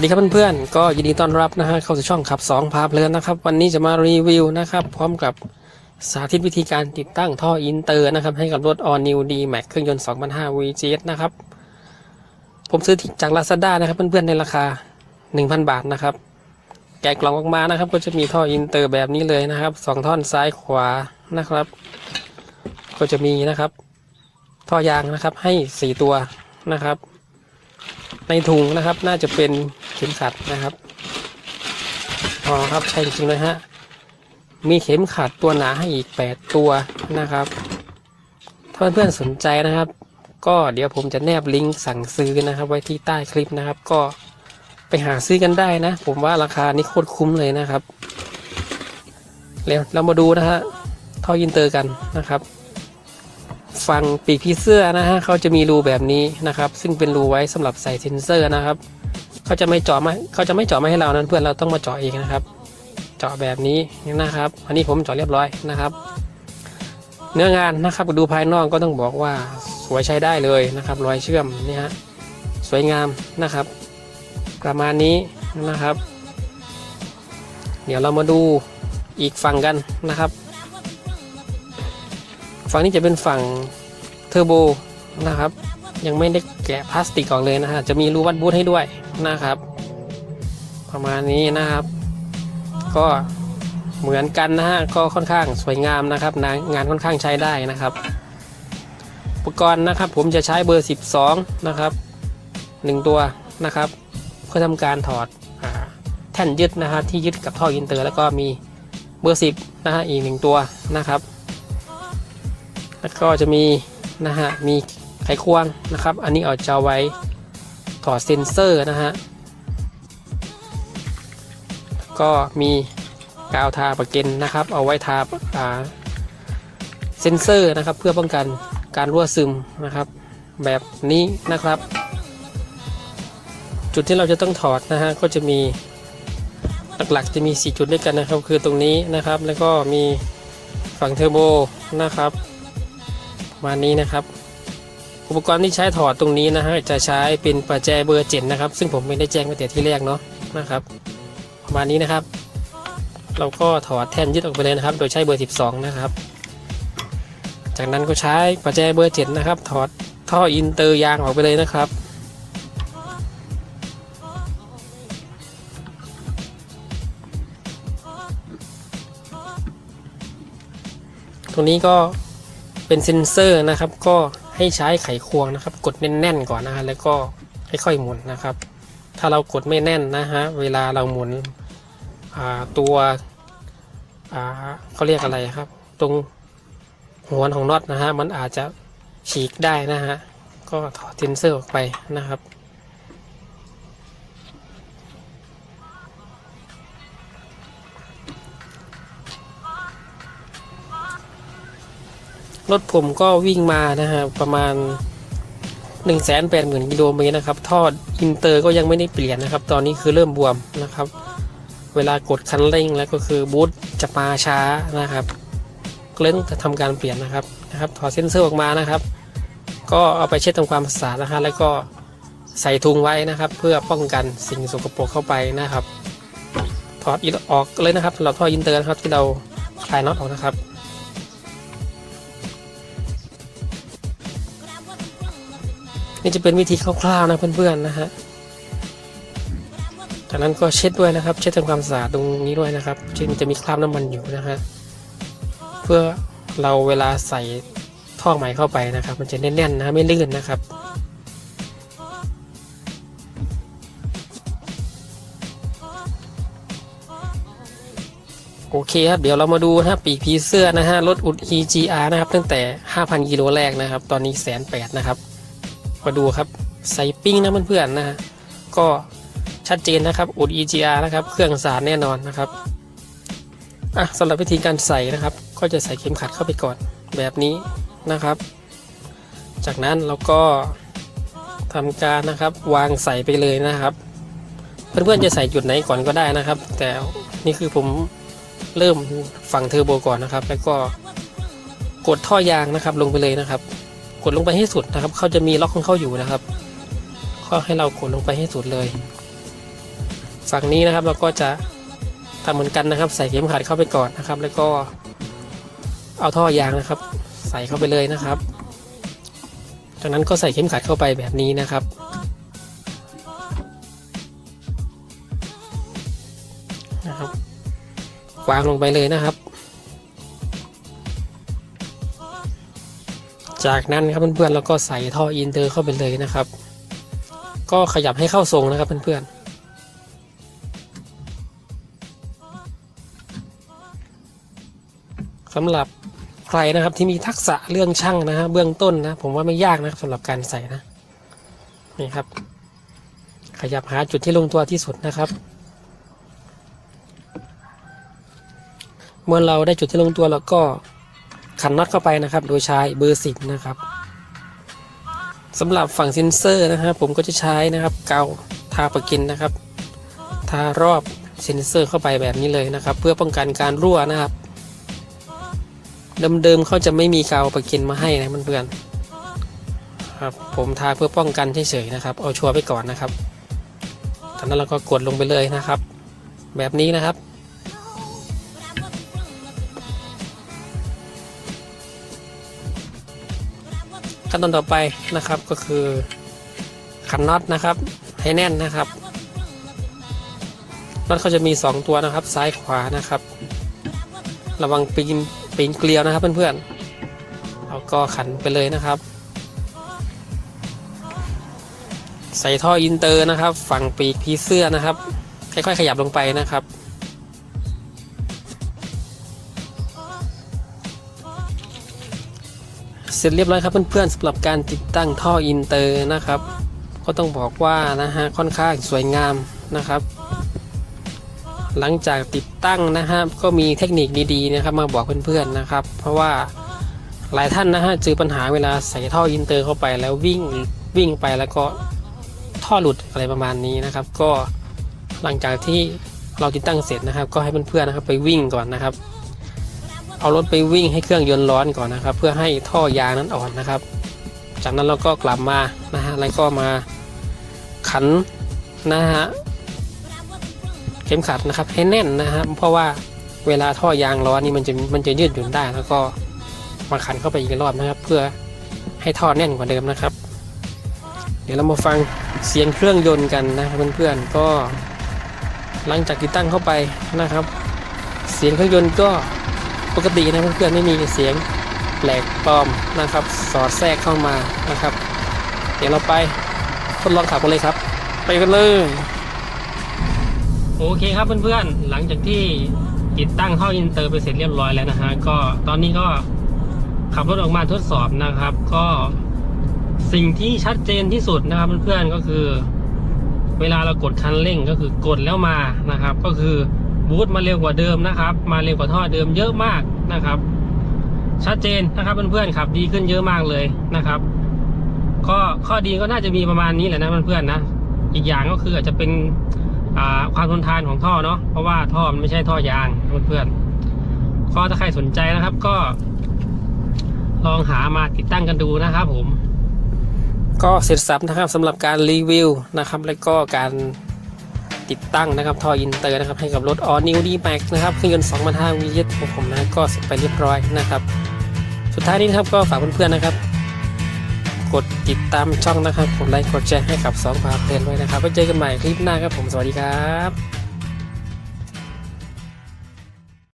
สวัสดีครับเพื่อนๆ ก็ยินดีต้อนรับนะฮะเข้าสู่ช่องขับ2พาเพลินนะครับ วันนี้จะมารีวิวนะครับ พร้อมกับสาธิตวิธีการติดตั้งท่ออินเตอร์นะครับ ให้กับรถ All New D Max เครื่องยนต์2005 VGS นะครับ ผมซื้อจาก Lazada นะครับเพื่อนๆ ในราคา 1,000 บาทนะครับ แกะกล่องออกมานะครับ ก็จะมีท่ออินเตอร์แบบนี้เลยนะครับสองท่อนซ้ายขวานะครับ ก็จะมีนะครับ ท่อยางนะครับให้สี่ตัวนะครับในถุงนะครับน่าจะเป็น ข็มขัดนะครับอ๋อครับใช่จริงเลยฮะมีเข็มขัดตัวหนาให้อีก 8 ตัวนะครับ ถ้าเพื่อนๆสนใจนะครับ ก็เดี๋ยวผมจะแนบลิงก์สั่งซื้อนะครับ ไว้ที่ใต้คลิปนะครับ ก็ไปหาซื้อกันได้นะ ผมว่าราคานี้โคตรคุ้มเลยนะครับแล้วเรามาดูนะฮะท่อยินเตอร์กันนะครับฝั่งปีกผีเสื้อนะฮะเขาจะมีรูแบบนี้นะครับ ซึ่งเป็นรูไว้สำหรับใส่เซนเซอร์นะครับ เขาจะไม่เจาะมาเขาจะไม่เจาะมาให้เรานั้นเพื่อนเราต้องมาเจาะเองนะครับ เจาะแบบนี้นะครับ อันนี้ผมเจาะเรียบร้อยนะครับ เนื้องานนะครับดูภายนอกก็ต้องบอกว่าสวยใช้ได้เลยนะครับ รอยเชื่อมนี่ฮะสวยงามนะครับ ประมาณนี้นะครับ เดี๋ยวเรามาดูอีกฝั่งกันนะครับ ฝั่งนี้จะเป็นฝั่งเทอร์โบนะครับ ยังไม่ได้แกะพลาสติกออกเลยนะฮะจะมีรูวัดบูทให้ด้วย นะครับ ประมาณนี้นะครับ ก็เหมือนกันนะฮะก็ค่อนข้างสวยงามนะครับงานงานค่อนข้างใช้ได้นะครับ อุปกรณ์นะครับผมจะใช้เบอร์ 12 นะครับ 1 ตัวนะครับ เพื่อทำการถอดแท่นยึดนะฮะที่ยึดกับท่ออินเตอร์ แล้วก็มีเบอร์ 10 นะฮะอีกหนึ่งตัวนะครับ แล้วก็จะมีนะฮะมีไขควงนะครับ อันนี้เอาจะไว้ ถอดเซ็นเซอร์นะฮะ ก็มีกาวทาประเก็นนะครับ เอาไว้ทาอ่าเซ็นเซอร์นะครับ เพื่อป้องกันการรั่วซึมนะครับ แบบนี้นะครับ จุดที่เราจะต้องถอดนะฮะก็จะมีหลักๆ จะมี 4 จุดด้วยกันนะครับ คือตรงนี้นะครับ แล้วก็มีฝั่งเทอร์โบนะครับประมาณนี้นะครับ อุปกรณ์ที่ใช้ถอดตรงนี้นะฮะจะใช้เป็นประแจเบอร์เจ็ดนะครับ ซึ่งผมไม่ได้แจ้งไว้แต่ที่แรกเนาะนะครับประมาณนี้นะครับ เราก็ถอดแท่นยึดออกไปเลยนะครับ โดยใช้เบอร์ 12 นะครับ จากนั้นก็ใช้ประแจเบอร์เจ็ดนะครับ ถอดท่ออินเตอร์ยางออกไปเลยนะครับตรงนี้ก็เป็นเซ็นเซอร์นะครับก็ ให้ใช้ไขควงนะครับ กดแน่นๆก่อนนะฮะแล้วก็ค่อยๆหมุนนะครับ ถ้าเรากดไม่แน่นนะฮะเวลาเราหมุนตัวเขาเรียกอะไรครับ ตรงหัวของน็อตนะฮะมันอาจจะฉีกได้นะฮะก็ถอดเทนเซอร์ออกไปนะครับ รถผมก็วิ่งมานะฮะประมาณ 1 8 0 0 0 0กิโลเมตรนะครับท่ออินเตอร์ก็ยังไม่ได้เปลี่ยนนะครับ ตอนนี้คือเริ่มบวมนะครับ เวลากดคันเร่งแล้วก็คือบูทจะมาช้านะครับก็เลยต้องทำการเปลี่ยนนะครับนะครับถอดเซ็นเซอร์ออกมานะครับ ก็เอาไปเช็ดทำความสะอาดนะฮะแล้วก็ใส่ถุงไว้นะครับ เพื่อป้องกันสิ่งสกปรกเข้าไปนะครับ ถอดออกเลยนะครับสำหรับท่ออินเตอร์นะครับที่เราคลายน็อตออกนะครับ นี่จะเป็นวิธีคร่าวๆนะเพื่อนๆนะฮะจากนั้นก็เช็ดด้วยนะครับ เช็ดทำความสะอาดตรงนี้ด้วยนะครับซึ่งจะมีคราบน้ำมันอยู่นะฮะเพื่อเราเวลาใส่ท่อใหม่เข้าไปนะครับ มันจะแน่นๆนะไม่ลื่นนะครับโอเคครับเดี๋ยวเรามาดูนะฮะปีกผีเสื้อนะฮะรถอุด EGR นะครับ ตั้งแต่ 5,000กิโลแรกนะครับ ตอนนี้แสนแปดนะครับ มาดูครับใส่ปิ้งนะเพื่อนๆนะฮะก็ชัดเจนนะครับอุด EGR นะครับ เครื่องสารแน่นอนนะครับอะสำหรับวิธีการใส่นะครับ ก็จะใส่เข็มขัดเข้าไปก่อนแบบนี้นะครับ จากนั้นเราก็ทำการนะครับวางใส่ไปเลยนะครับ เพื่อนๆจะใส่จุดไหนก่อนก็ได้นะครับ แต่นี่คือผมเริ่มฝั่งเทอร์โบก่อนนะครับ แล้วก็กดท่อยางนะครับลงไปเลยนะครับ กดลงไปให้สุดนะครับเขาจะมีล็อกของเขาอยู่นะครับก็ให้เรากดลงไปให้สุดเลย ฝั่งนี้นะครับเราก็จะทำเหมือนกันนะครับ ใส่เข็มขัดเข้าไปก่อนนะครับ แล้วก็เอาท่อยางนะครับ ใส่เข้าไปเลยนะครับ จากนั้นก็ใส่เข็มขัดเข้าไปแบบนี้นะครับ นะครับวางลงไปเลยนะครับ จากนั้นครับเพื่อนๆเราก็ใส่ท่ออินเตอร์เข้าไปเลยนะครับ ก็ขยับให้เข้าทรงนะครับเพื่อนๆสำหรับใครนะครับที่มีทักษะเรื่องช่างนะฮะเบื้องต้นนะ ผมว่าไม่ยากนะครับสำหรับการใส่นะนี่ครับ ขยับหาจุดที่ลงตัวที่สุดนะครับ เมื่อเราได้จุดที่ลงตัวแล้วก็ ขันน็อตเข้าไปนะครับ โดยใช้เบอร์สิบนะครับสำหรับฝั่งเซนเซอร์นะครับผมก็จะใช้นะครับ เกาวทาประกินนะครับ ทารอบเซนเซอร์เข้าไปแบบนี้เลยนะครับ เพื่อป้องกันการรั่วนะครับ เดิมๆเขาจะไม่มีกาวประกินมาให้นะเพื่อนๆครับผมทาเพื่อป้องกันเฉยๆนะครับ เอาชัวร์ไปก่อนนะครับจากนั้นเราก็กดลงไปเลยนะครับ แบบนี้นะครับ ขั้นตอนต่อไปนะครับก็คือขันน็อตนะครับให้แน่นนะครับน็อตเขาจะมี 2 ตัวนะครับ ซ้ายขวานะครับ ระวังปีนปีนเกลียวนะครับเพื่อนๆแล้วก็ขันไปเลยนะครับ ใส่ท่ออินเตอร์นะครับ ฝั่งปีกพีเสื้อนะครับ ค่อยๆขยับลงไปนะครับ เสร็จเรียบร้อยครับเพื่อนๆสำหรับการติดตั้งท่ออินเตอร์นะครับ ก็ต้องบอกว่านะฮะค่อนข้างสวยงามนะครับ หลังจากติดตั้งนะฮะก็มีเทคนิคดีๆนะครับมาบอกเพื่อนๆนะครับ เพราะว่าหลายท่านนะฮะเจอปัญหาเวลาใส่ท่ออินเตอร์เข้าไปแล้ววิ่งวิ่งไปแล้วก็ท่อหลุดอะไรประมาณนี้นะครับ ก็หลังจากที่เราติดตั้งเสร็จนะครับ ก็ให้เพื่อนๆนะครับไปวิ่งก่อนนะครับ เอารถไปวิ่งให้เครื่องยนต์ร้อนก่อนนะครับ เพื่อให้ท่อยางนั้นอ่อนนะครับ จากนั้นเราก็กลับมานะฮะแล้วก็มาขันนะฮะเข็มขัดนะครับให้แน่นนะครับเพราะว่าเวลาท่อยางร้อนนี่มันจะมันจะยืดหยุ่นได้ แล้วก็มาขันเข้าไปอีกรอบนะครับ เพื่อให้ท่อแน่นกว่าเดิมนะครับ เดี๋ยวเรามาฟังเสียงเครื่องยนต์กันนะครับเพื่อนๆก็หลังจากติดตั้งเข้าไปนะครับ เสียงเครื่องยนต์ก็ ปกตินะเพื่อนๆไม่มีเสียงแปลกปลอมนะครับ สอดแทรกเข้ามานะครับ เดี๋ยวเราไปทดลองขับกันเลยครับ ไปกันเลยโอเคครับเพื่อนๆหลังจากที่ติดตั้งท่ออินเตอร์ไปเสร็จเรียบร้อยแล้วนะฮะก็ตอนนี้ก็ขับรถออกมาทดสอบนะครับ ก็สิ่งที่ชัดเจนที่สุดนะครับเพื่อนๆก็คือ เวลาเรากดคันเร่งก็คือกดแล้วมานะครับ ก็คือ บูทมาเร็วกว่าเดิมนะครับ มาเร็วกว่าท่อเดิมเยอะมากนะครับ ชัดเจนนะครับเพื่อนๆขับดีขึ้นเยอะมากเลยนะครับก็ข้อดีก็น่าจะมีประมาณนี้แหละนะเพื่อนๆนะอีกอย่างก็คืออาจจะเป็นความทนทานของท่อเนาะเพราะว่าท่อมันไม่ใช่ท่อยางเพื่อนๆก็ถ้าใครสนใจนะครับก็ ลองหามาติดตั้งกันดูนะครับผม ก็เสร็จสับนะครับสำหรับการรีวิวนะครับ แล้วก็การ ติดตั้งนะครับท่ออินเตอร์นะครับให้กับรถออนิวดีแม็กนะครับเครื่องยนต์2,500 VX ของผมนะก็เสร็จไปเรียบร้อยนะครับสุดท้ายนี้นะครับก็ฝากเพื่อนๆนะครับ กดติดตามช่องนะครับกดไลค์กดแชร์ให้กับสองพาเพลนไว้นะครับไว้เจอกันใหม่คลิปหน้าครับผมสวัสดีครับ